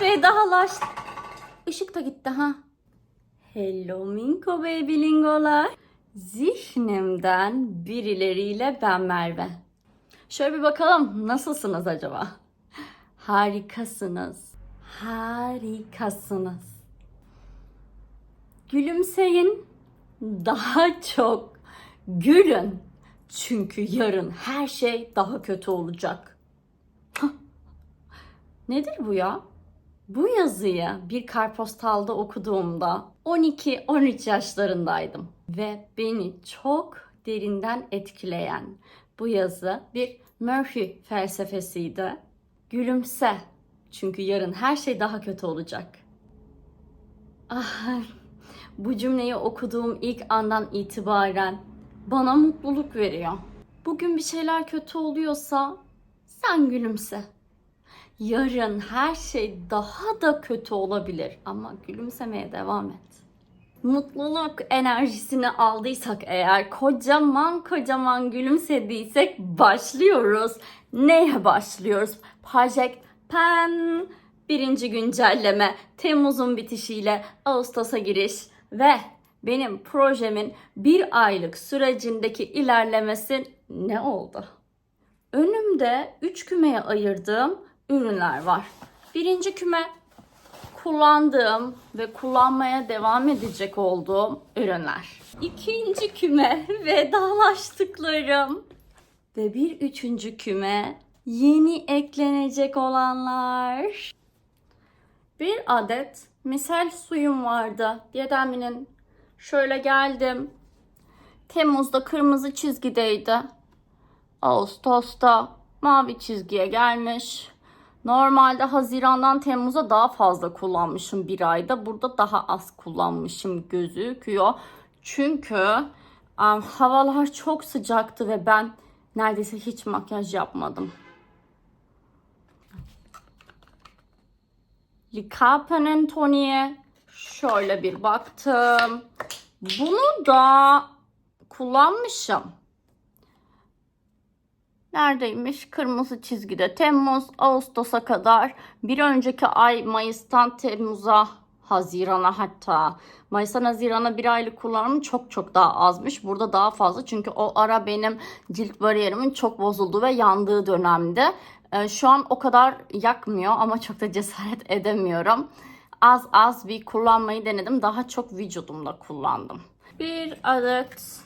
Vedalaş. Işık da gitti ha. Hello Minko Baby Lingolar. Zihnimden birileriyle ben Merve. Şöyle bir bakalım nasılsınız acaba? Harikasınız. Harikasınız. Gülümseyin. Daha çok gülün. Çünkü yarın her şey daha kötü olacak. Nedir bu ya? Bu yazıyı bir karpostalda okuduğumda 12-13 yaşlarındaydım ve beni çok derinden etkileyen bu yazı bir Murphy felsefesiydi. Gülümse çünkü yarın her şey daha kötü olacak. Ah, bu cümleyi okuduğum ilk andan itibaren bana mutluluk veriyor. Bugün bir şeyler kötü oluyorsa sen gülümse. Yarın her şey daha da kötü olabilir ama gülümsemeye devam et. Mutluluk enerjisini aldıysak eğer kocaman kocaman gülümsediysek başlıyoruz. Neye başlıyoruz? Project Pen birinci güncelleme Temmuz'un bitişiyle Ağustos'a giriş ve benim projemin bir aylık sürecindeki ilerlemesi ne oldu? Önümde 3 kümeye ayırdığım ürünler var. Birinci küme kullandığım ve kullanmaya devam edecek olduğum ürünler. İkinci küme vedalaştıklarım. Ve bir üçüncü küme yeni eklenecek olanlar. Bir adet misal suyum vardı. Dedeminin şöyle geldim. Temmuz'da kırmızı çizgideydi. Ağustos'ta mavi çizgiye gelmiş. Normalde Haziran'dan Temmuz'a daha fazla kullanmışım bir ayda. Burada daha az kullanmışım gözüküyor. Çünkü um, havalar çok sıcaktı ve ben neredeyse hiç makyaj yapmadım. Likapen'in toniğe şöyle bir baktım. Bunu da kullanmışım. Neredeymiş? Kırmızı çizgide. Temmuz, Ağustos'a kadar. Bir önceki ay Mayıs'tan Temmuz'a, Haziran'a hatta. Mayıs'tan Haziran'a bir aylık kullanımım çok çok daha azmış. Burada daha fazla çünkü o ara benim cilt bariyerimin çok bozulduğu ve yandığı dönemde. Ee, şu an o kadar yakmıyor ama çok da cesaret edemiyorum. Az az bir kullanmayı denedim. Daha çok vücudumda kullandım. Bir adet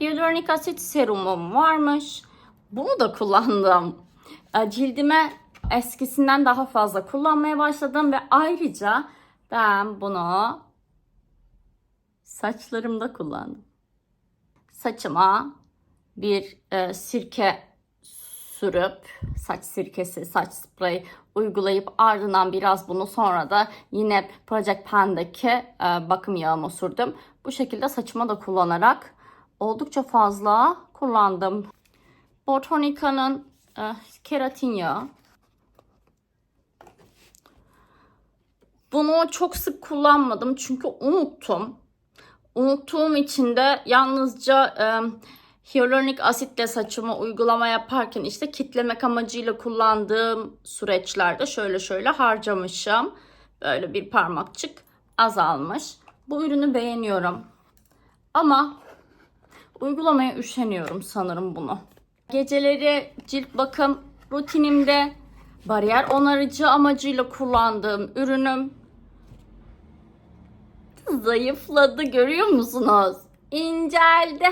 hyaluronik asit serumum varmış. Bunu da kullandım. E, Cildime eskisinden daha fazla kullanmaya başladım ve ayrıca ben bunu saçlarımda kullandım. Saçıma bir e, sirke sürüp saç sirkesi, saç spreyi uygulayıp ardından biraz bunu sonra da yine Project Pen'deki e, bakım yağımı sürdüm. Bu şekilde saçıma da kullanarak oldukça fazla kullandım. Botanica'nın e, keratin yağı. Bunu çok sık kullanmadım çünkü unuttum. Unuttuğum için de yalnızca e, hyaluronik asitle saçımı uygulama yaparken işte kitlemek amacıyla kullandığım süreçlerde şöyle şöyle harcamışım. Böyle bir parmakçık azalmış. Bu ürünü beğeniyorum. Ama uygulamaya üşeniyorum sanırım bunu. Geceleri cilt bakım rutinimde bariyer onarıcı amacıyla kullandığım ürünüm zayıfladı görüyor musunuz? İnceldi.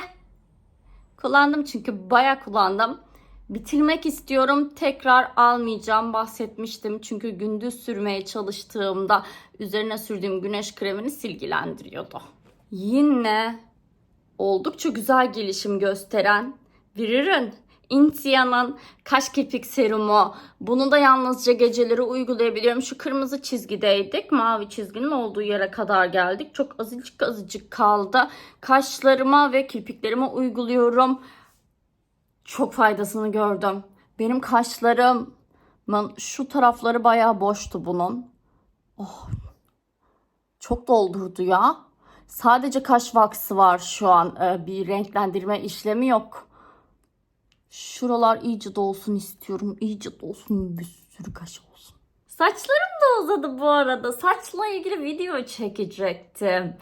Kullandım çünkü baya kullandım. Bitirmek istiyorum. Tekrar almayacağım. Bahsetmiştim. Çünkü gündüz sürmeye çalıştığımda üzerine sürdüğüm güneş kremini silgilendiriyordu. Yine oldukça güzel gelişim gösteren bir ürün. Intia'nın kaş kirpik serumu. Bunu da yalnızca geceleri uygulayabiliyorum. Şu kırmızı çizgideydik. Mavi çizginin olduğu yere kadar geldik. Çok azıcık azıcık kaldı. Kaşlarıma ve kirpiklerime uyguluyorum. Çok faydasını gördüm. Benim kaşlarımın şu tarafları bayağı boştu bunun. Oh, çok doldurdu ya. Sadece kaş vaksı var şu an. Ee, bir renklendirme işlemi yok. Şuralar iyice dolsun istiyorum. İyice dolsun bir sürü kaş olsun. Saçlarım da uzadı bu arada. Saçla ilgili video çekecektim.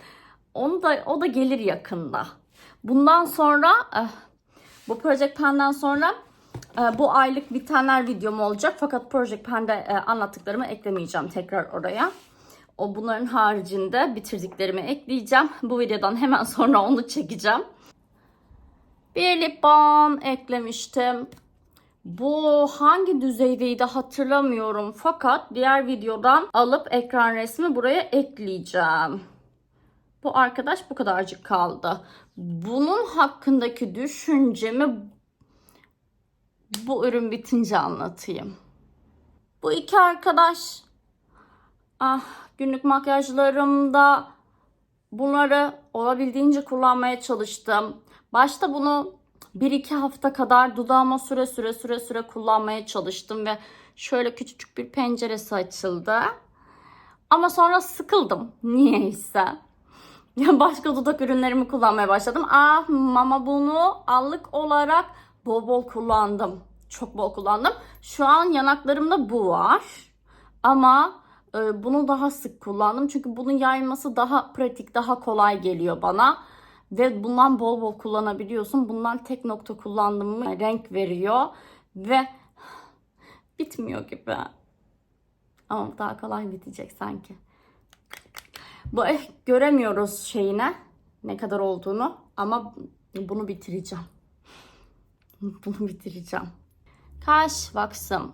Onu da o da gelir yakında. Bundan sonra eh, bu Project Pen'den sonra eh, bu aylık bitenler videom olacak. Fakat Project Pen'de eh, anlattıklarımı eklemeyeceğim tekrar oraya. O bunların haricinde bitirdiklerimi ekleyeceğim. Bu videodan hemen sonra onu çekeceğim. Bir lip balm eklemiştim. Bu hangi düzeydeydi hatırlamıyorum. Fakat diğer videodan alıp ekran resmi buraya ekleyeceğim. Bu arkadaş bu kadarcık kaldı. Bunun hakkındaki düşüncemi bu ürün bitince anlatayım. Bu iki arkadaş ah, günlük makyajlarımda bunları olabildiğince kullanmaya çalıştım. Başta bunu 1-2 hafta kadar dudağıma süre süre süre süre kullanmaya çalıştım ve şöyle küçücük bir penceresi açıldı. Ama sonra sıkıldım niyeyse. Ya başka dudak ürünlerimi kullanmaya başladım. Ah mama bunu allık olarak bol bol kullandım. Çok bol kullandım. Şu an yanaklarımda bu var. Ama e, bunu daha sık kullandım. Çünkü bunun yayılması daha pratik, daha kolay geliyor bana. Ve bundan bol bol kullanabiliyorsun. Bundan tek nokta kullandığım mı renk veriyor. Ve bitmiyor gibi. Ama daha kolay bitecek sanki. Bu eh, göremiyoruz şeyine ne kadar olduğunu ama bunu bitireceğim. Bunu bitireceğim. Kaş vaksım.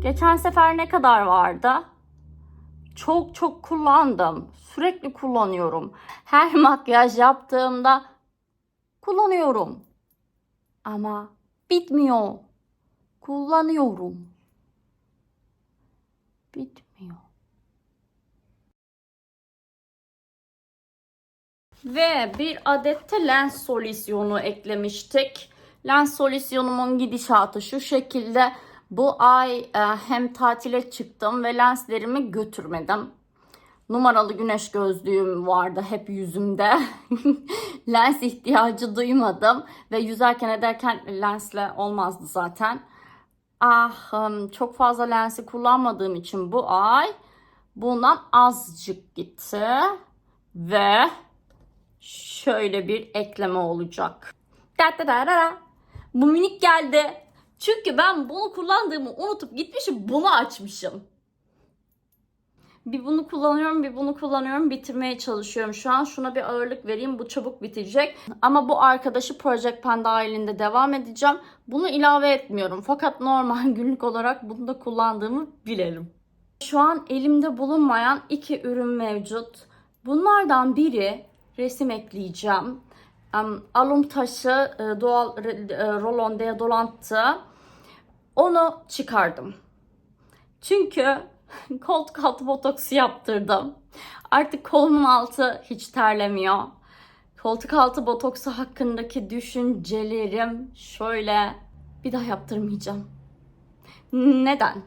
Geçen sefer ne kadar vardı? Çok çok kullandım. Sürekli kullanıyorum. Her makyaj yaptığımda kullanıyorum. Ama bitmiyor. Kullanıyorum. Bitmiyor. Ve bir adet de lens solüsyonu eklemiştik. Lens solüsyonumun gidişatı şu şekilde. Bu ay e, hem tatile çıktım ve lenslerimi götürmedim. Numaralı güneş gözlüğüm vardı hep yüzümde. Lens ihtiyacı duymadım ve yüzerken ederken lensle olmazdı zaten. Ah çok fazla lensi kullanmadığım için bu ay bundan azıcık gitti. Ve şöyle bir ekleme olacak. Da da da da. Bu minik geldi. Çünkü ben bunu kullandığımı unutup gitmişim bunu açmışım. Bir bunu kullanıyorum bir bunu kullanıyorum bitirmeye çalışıyorum şu an. Şuna bir ağırlık vereyim bu çabuk bitecek. Ama bu arkadaşı Project Pen dahilinde devam edeceğim. Bunu ilave etmiyorum. Fakat normal günlük olarak bunu da kullandığımı bilelim. Şu an elimde bulunmayan iki ürün mevcut. Bunlardan biri resim ekleyeceğim. Um, alım taşı e, doğal re- e, rolon deodorantı. Onu çıkardım. Çünkü koltuk altı botoksu yaptırdım. Artık kolumun altı hiç terlemiyor. Koltuk altı botoksu hakkındaki düşüncelerim şöyle bir daha yaptırmayacağım. Neden?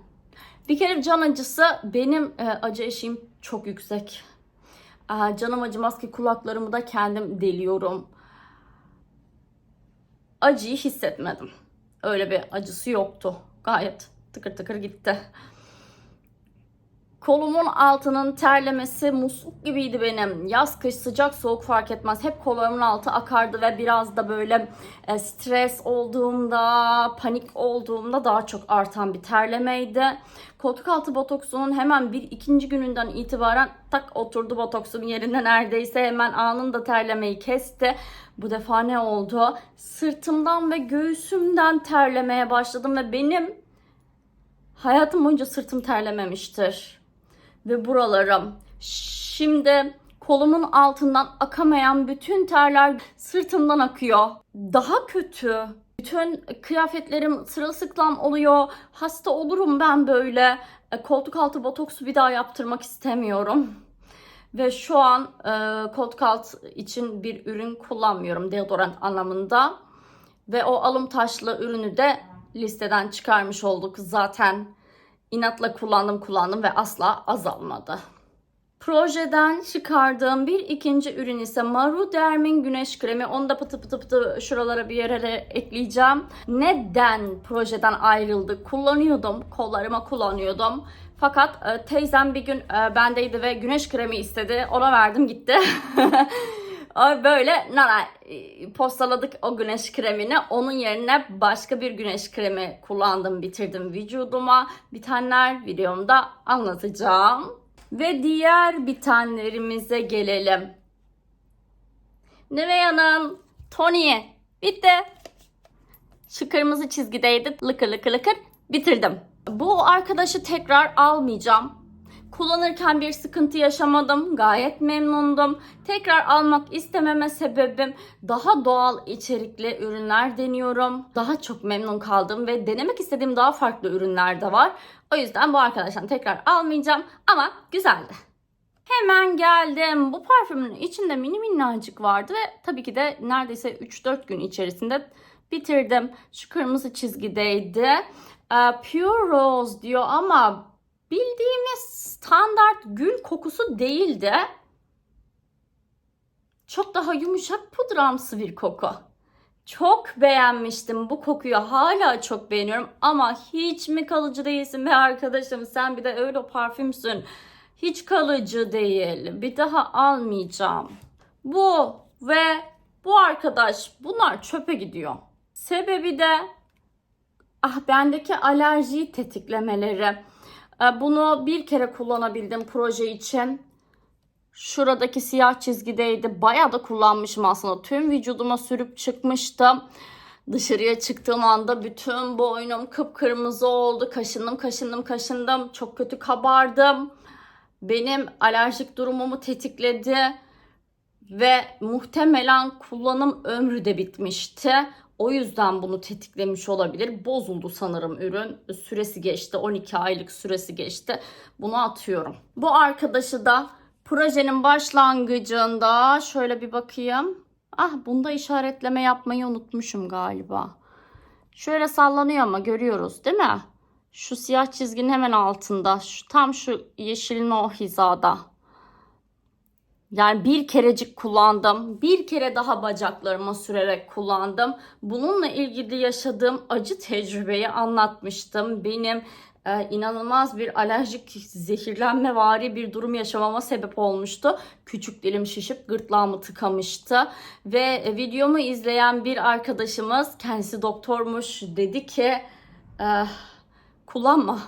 Bir kere can acısı benim e, acı eşiğim çok yüksek. Aa, canım acımaz ki kulaklarımı da kendim deliyorum. Acıyı hissetmedim. Öyle bir acısı yoktu. Gayet tıkır tıkır gitti. Kolumun altının terlemesi musluk gibiydi benim. Yaz kış sıcak soğuk fark etmez. Hep kolumun altı akardı ve biraz da böyle e, stres olduğumda, panik olduğumda daha çok artan bir terlemeydi. Koltuk altı botoksunun hemen bir ikinci gününden itibaren tak oturdu botoksun yerine neredeyse hemen anında terlemeyi kesti. Bu defa ne oldu? Sırtımdan ve göğsümden terlemeye başladım ve benim hayatım boyunca sırtım terlememiştir ve buralarım. Şimdi kolumun altından akamayan bütün terler sırtımdan akıyor. Daha kötü. Bütün kıyafetlerim sırılsıklam oluyor. Hasta olurum ben böyle. E, Koltuk altı botoksu bir daha yaptırmak istemiyorum. Ve şu an e, koltuk altı için bir ürün kullanmıyorum deodorant anlamında. Ve o alım taşlı ürünü de listeden çıkarmış olduk. Zaten inatla kullandım kullandım ve asla azalmadı. Projeden çıkardığım bir ikinci ürün ise Maru Derm'in güneş kremi. Onu da pıtı pıtı pıtı şuralara bir yere ekleyeceğim. Neden projeden ayrıldı? Kullanıyordum. Kollarıma kullanıyordum. Fakat e, teyzem bir gün e, bendeydi ve güneş kremi istedi. Ona verdim gitti. Böyle nana postaladık o güneş kremini. Onun yerine başka bir güneş kremi kullandım, bitirdim vücuduma. Bitenler videomda anlatacağım. Ve diğer bitenlerimize gelelim. Nevea'nın Tony bitti. Şu kırmızı çizgideydi. Lıkır lıkır lıkır bitirdim. Bu arkadaşı tekrar almayacağım. Kullanırken bir sıkıntı yaşamadım. Gayet memnundum. Tekrar almak istememe sebebim daha doğal içerikli ürünler deniyorum. Daha çok memnun kaldım ve denemek istediğim daha farklı ürünler de var. O yüzden bu arkadaştan tekrar almayacağım ama güzeldi. Hemen geldim. Bu parfümün içinde mini minnacık vardı ve tabii ki de neredeyse 3-4 gün içerisinde bitirdim. Şu kırmızı çizgideydi. Ee, Pure Rose diyor ama bildiğimiz standart gül kokusu değildi. Çok daha yumuşak pudramsı bir koku. Çok beğenmiştim bu kokuyu. Hala çok beğeniyorum ama hiç mi kalıcı değilsin be arkadaşım? Sen bir de öyle parfümsün. Hiç kalıcı değil. Bir daha almayacağım. Bu ve bu arkadaş bunlar çöpe gidiyor. Sebebi de ah bendeki alerjiyi tetiklemeleri. Ee, Bunu bir kere kullanabildim proje için. Şuradaki siyah çizgideydi. Bayağı da kullanmışım aslında. Tüm vücuduma sürüp çıkmıştım. Dışarıya çıktığım anda bütün boynum kıpkırmızı oldu. Kaşındım, kaşındım, kaşındım. Çok kötü kabardım. Benim alerjik durumumu tetikledi ve muhtemelen kullanım ömrü de bitmişti. O yüzden bunu tetiklemiş olabilir. Bozuldu sanırım ürün. Süresi geçti. 12 aylık süresi geçti. Bunu atıyorum. Bu arkadaşı da projenin başlangıcında şöyle bir bakayım. Ah bunda işaretleme yapmayı unutmuşum galiba. Şöyle sallanıyor ama görüyoruz değil mi? Şu siyah çizginin hemen altında. Şu, tam şu yeşilin o hizada. Yani bir kerecik kullandım. Bir kere daha bacaklarıma sürerek kullandım. Bununla ilgili yaşadığım acı tecrübeyi anlatmıştım. Benim e, inanılmaz bir alerjik zehirlenme vari bir durum yaşamama sebep olmuştu. Küçük dilim şişip gırtlağımı tıkamıştı. Ve e, videomu izleyen bir arkadaşımız kendisi doktormuş dedi ki e, kullanma.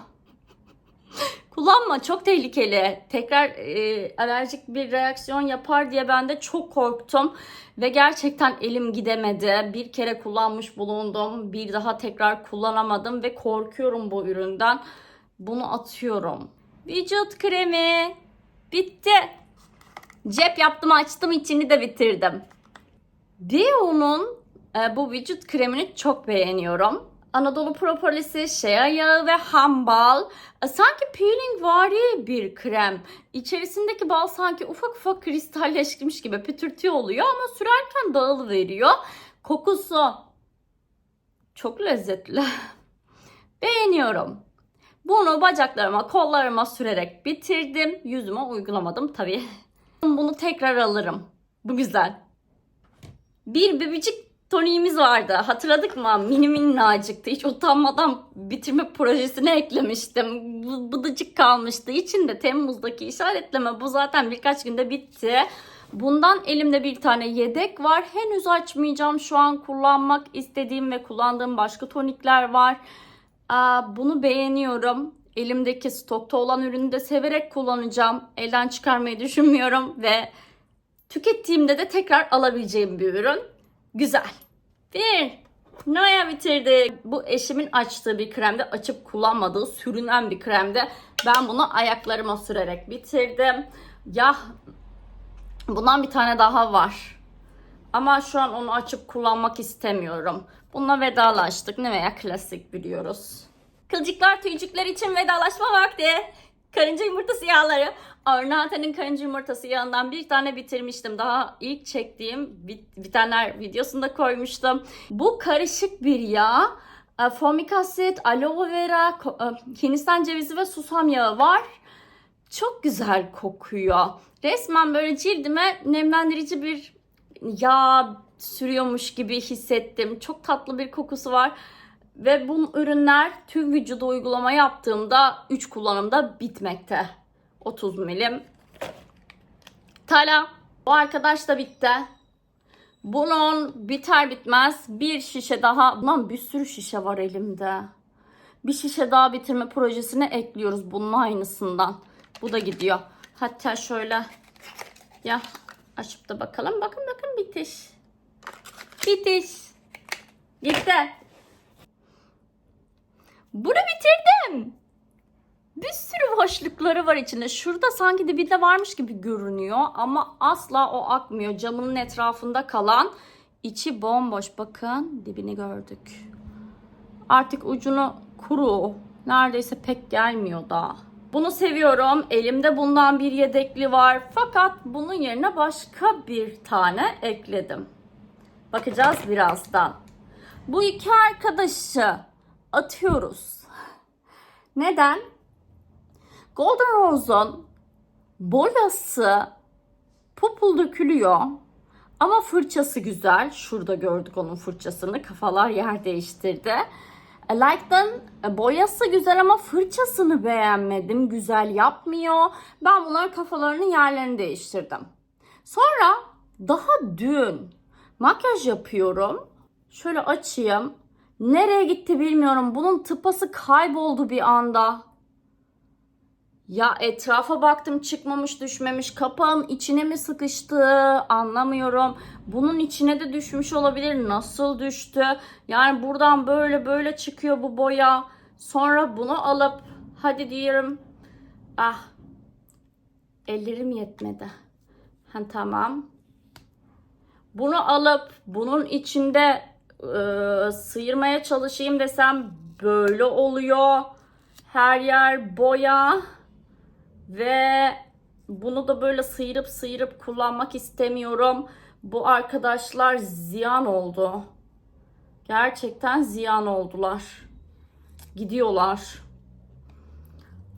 Kullanma çok tehlikeli. Tekrar e, alerjik bir reaksiyon yapar diye ben de çok korktum. Ve gerçekten elim gidemedi. Bir kere kullanmış bulundum. Bir daha tekrar kullanamadım ve korkuyorum bu üründen. Bunu atıyorum. Vücut kremi. Bitti. Cep yaptım açtım içini de bitirdim. Deo'nun e, bu vücut kremini çok beğeniyorum. Anadolu propolisi, shea yağı ve ham bal. E, Sanki peeling vari bir krem. İçerisindeki bal sanki ufak ufak kristalleşmiş gibi pütürtüyor oluyor ama sürerken dağılıveriyor. Kokusu çok lezzetli. Beğeniyorum. Bunu bacaklarıma, kollarıma sürerek bitirdim. Yüzüme uygulamadım tabii. Bunu tekrar alırım. Bu güzel. Bir bebecik toniğimiz vardı. Hatırladık mı? Mini minnacıktı. Hiç utanmadan bitirme projesine eklemiştim. Bıdıcık kalmıştı. İçinde Temmuz'daki işaretleme bu zaten birkaç günde bitti. Bundan elimde bir tane yedek var. Henüz açmayacağım. Şu an kullanmak istediğim ve kullandığım başka tonikler var. Bunu beğeniyorum. Elimdeki stokta olan ürünü de severek kullanacağım. Elden çıkarmayı düşünmüyorum ve tükettiğimde de tekrar alabileceğim bir ürün. Güzel. Bir. Noya bitirdi. Bu eşimin açtığı bir kremde açıp kullanmadığı sürünen bir kremde. Ben bunu ayaklarıma sürerek bitirdim. Ya bundan bir tane daha var. Ama şu an onu açıp kullanmak istemiyorum. Bununla vedalaştık. Ne veya klasik biliyoruz. Kılcıklar tüycükler için vedalaşma vakti. Karınca yumurtası yağları. Arnate'nin karınca yumurtası yağından bir tane bitirmiştim. Daha ilk çektiğim bit- bitenler videosunda koymuştum. Bu karışık bir yağ. E, Fomik asit, aloe vera, e, Hindistan cevizi ve susam yağı var. Çok güzel kokuyor. Resmen böyle cildime nemlendirici bir yağ sürüyormuş gibi hissettim. Çok tatlı bir kokusu var. Ve bu ürünler tüm vücuda uygulama yaptığımda 3 kullanımda bitmekte. 30 milim. Tala. Bu arkadaş da bitti. Bunun biter bitmez bir şişe daha. Lan bir sürü şişe var elimde. Bir şişe daha bitirme projesine ekliyoruz bunun aynısından. Bu da gidiyor. Hatta şöyle ya açıp da bakalım. Bakın bakın bitiş. Bitiş. Gitti. Bunu bitirdim. Bir sürü hoşlukları var içinde. Şurada sanki dibinde varmış gibi görünüyor ama asla o akmıyor. Camının etrafında kalan içi bomboş. Bakın dibini gördük. Artık ucunu kuru. Neredeyse pek gelmiyor da. Bunu seviyorum. Elimde bundan bir yedekli var. Fakat bunun yerine başka bir tane ekledim. Bakacağız birazdan. Bu iki arkadaşı atıyoruz. Neden? Golden Rose'un boyası popul dökülüyor. Ama fırçası güzel. Şurada gördük onun fırçasını. Kafalar yer değiştirdi. Like'dan boyası güzel ama fırçasını beğenmedim. Güzel yapmıyor. Ben bunların kafalarının yerlerini değiştirdim. Sonra daha dün makyaj yapıyorum. Şöyle açayım. Nereye gitti bilmiyorum. Bunun tıpası kayboldu bir anda. Ya etrafa baktım çıkmamış düşmemiş. Kapağın içine mi sıkıştı anlamıyorum. Bunun içine de düşmüş olabilir. Nasıl düştü? Yani buradan böyle böyle çıkıyor bu boya. Sonra bunu alıp hadi diyorum. Ah ellerim yetmedi. Ha, tamam. Bunu alıp bunun içinde e, sıyırmaya çalışayım desem böyle oluyor. Her yer boya. Ve bunu da böyle sıyırıp sıyırıp kullanmak istemiyorum. Bu arkadaşlar ziyan oldu. Gerçekten ziyan oldular. Gidiyorlar.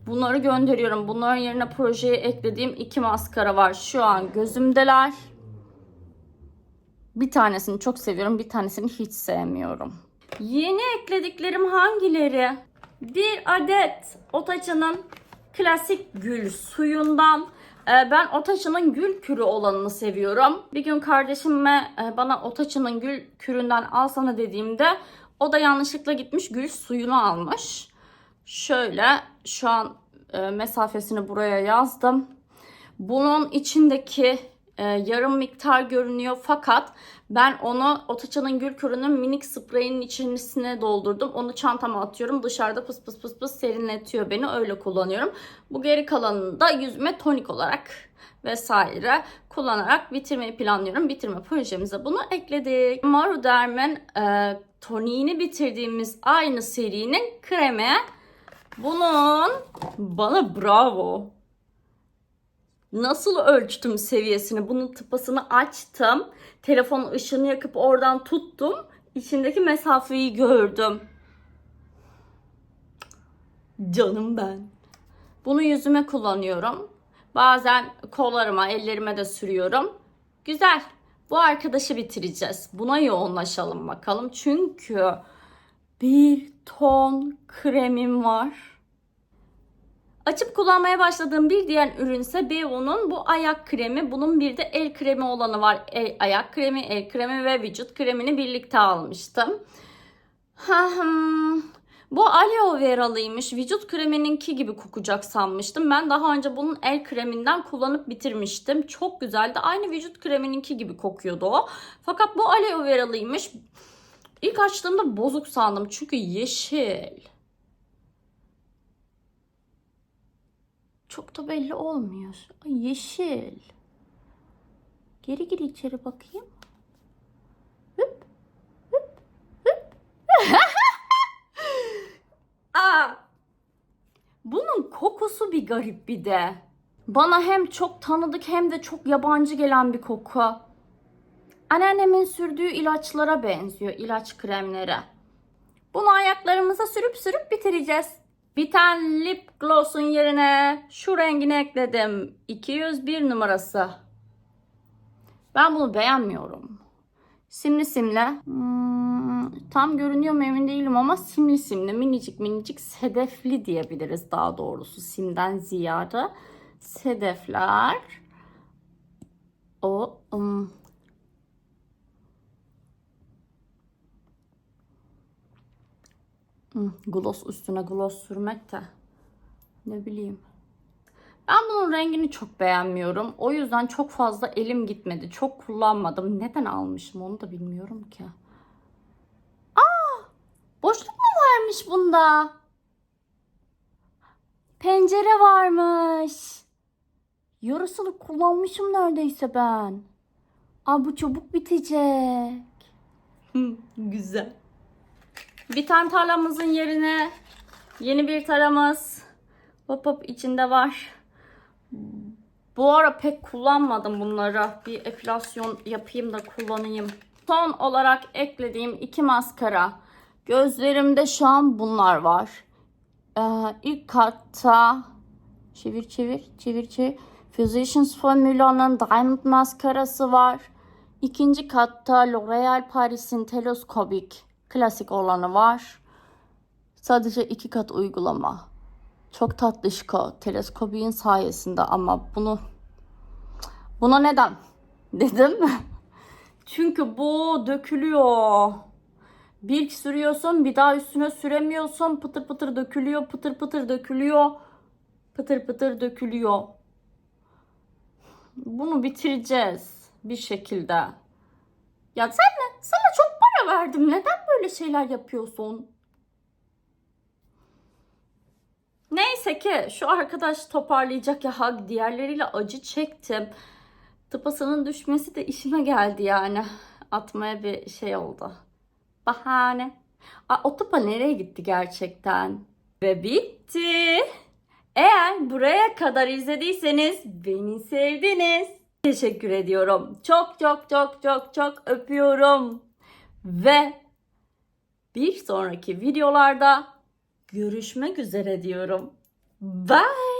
Bunları gönderiyorum. Bunların yerine projeye eklediğim iki maskara var. Şu an gözümdeler. Bir tanesini çok seviyorum. Bir tanesini hiç sevmiyorum. Yeni eklediklerim hangileri? Bir adet Otaça'nın klasik gül suyundan. Ee, Ben Otaça'nın gül kürü olanını seviyorum. Bir gün kardeşime e, bana Otaça'nın gül küründen alsana dediğimde o da yanlışlıkla gitmiş gül suyunu almış. Şöyle şu an e, mesafesini buraya yazdım. Bunun içindeki e, yarım miktar görünüyor fakat ben onu Otaça'nın gül kürünün minik spreyinin içerisine doldurdum. Onu çantama atıyorum. Dışarıda pıs pıs pıs pıs serinletiyor beni. Öyle kullanıyorum. Bu geri kalanını da yüzüme tonik olarak vesaire kullanarak bitirmeyi planlıyorum. Bitirme projemize bunu ekledik. Maruderm'in e, toniğini bitirdiğimiz aynı serinin kremi. Bunun bana bravo. Nasıl ölçtüm seviyesini? Bunun tıpasını açtım. Telefonun ışığını yakıp oradan tuttum. İçindeki mesafeyi gördüm. Canım ben. Bunu yüzüme kullanıyorum. Bazen kollarıma, ellerime de sürüyorum. Güzel. Bu arkadaşı bitireceğiz. Buna yoğunlaşalım bakalım. Çünkü bir ton kremim var. Açıp kullanmaya başladığım bir diğer ürünse Beo'nun bu ayak kremi. Bunun bir de el kremi olanı var. El, ayak kremi, el kremi ve vücut kremini birlikte almıştım. Hmm. Bu aloe veralıymış. Vücut kremininki gibi kokacak sanmıştım. Ben daha önce bunun el kreminden kullanıp bitirmiştim. Çok güzeldi. Aynı vücut kremininki gibi kokuyordu o. Fakat bu aloe veralıymış. İlk açtığımda bozuk sandım. Çünkü yeşil. Çok da belli olmuyor. Ay yeşil. Geri gir içeri bakayım. Hıp, hıp, hıp. Aa, bunun kokusu bir garip bir de. Bana hem çok tanıdık hem de çok yabancı gelen bir koku. Anneannemin sürdüğü ilaçlara benziyor, ilaç kremlere. Bunu ayaklarımıza sürüp sürüp bitireceğiz. Bir tane lip gloss'un yerine şu rengini ekledim. 201 numarası. Ben bunu beğenmiyorum. Simli simli. Hmm, tam görünüyor mu emin değilim ama simli simli. Minicik minicik sedefli diyebiliriz daha doğrusu. Simden ziyade. Sedefler. O um, gloss üstüne gloss sürmek de ne bileyim. Ben bunun rengini çok beğenmiyorum. O yüzden çok fazla elim gitmedi. Çok kullanmadım. Neden almışım onu da bilmiyorum ki. Aa! Boşluk mu varmış bunda? Pencere varmış. Yarısını kullanmışım neredeyse ben. Aa bu çabuk bitecek. Güzel. Bir tane tarlamızın yerine yeni bir taramız. Hop hop içinde var. Bu ara pek kullanmadım bunları. Bir epilasyon yapayım da kullanayım. Son olarak eklediğim iki maskara. Gözlerimde şu an bunlar var. Ee, ilk katta çevir çevir çevir çevir. Physicians Formula'nın Diamond maskarası var. İkinci katta L'Oreal Paris'in teleskobik klasik olanı var. Sadece iki kat uygulama. Çok tatlışko teleskobiğin sayesinde ama bunu buna neden dedim. Çünkü bu dökülüyor. Bir sürüyorsun bir daha üstüne süremiyorsun. Pıtır pıtır dökülüyor pıtır pıtır dökülüyor. Pıtır pıtır dökülüyor. Bunu bitireceğiz bir şekilde. Ya sen ne? Sana çok para verdim. Neden böyle şeyler yapıyorsun? Neyse ki şu arkadaş toparlayacak ya hak diğerleriyle acı çektim. Tıpasının düşmesi de işime geldi yani. Atmaya bir şey oldu. Bahane. Aa, o tıpa nereye gitti gerçekten? Ve bitti. Eğer buraya kadar izlediyseniz beni sevdiniz. Teşekkür ediyorum. Çok çok çok çok çok öpüyorum. Ve bir sonraki videolarda görüşmek üzere diyorum. Bye.